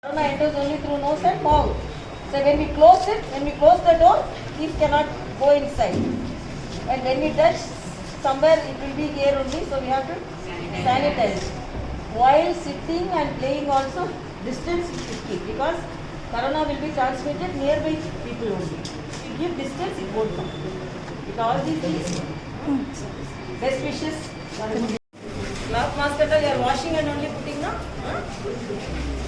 Corona enters only through nose and mouth. So when we close it, when we close the door, thief cannot go inside. And when we touch, somewhere it will be here only, so we have to sanitize. While sitting and playing also, distance should keep because corona will be transmitted nearby people only. If you give distance, it won't come. With all these things, best wishes. Cloth mask you are washing and only putting now? Huh?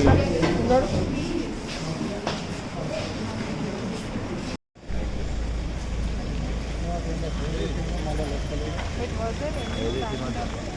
সুন্দর It was it in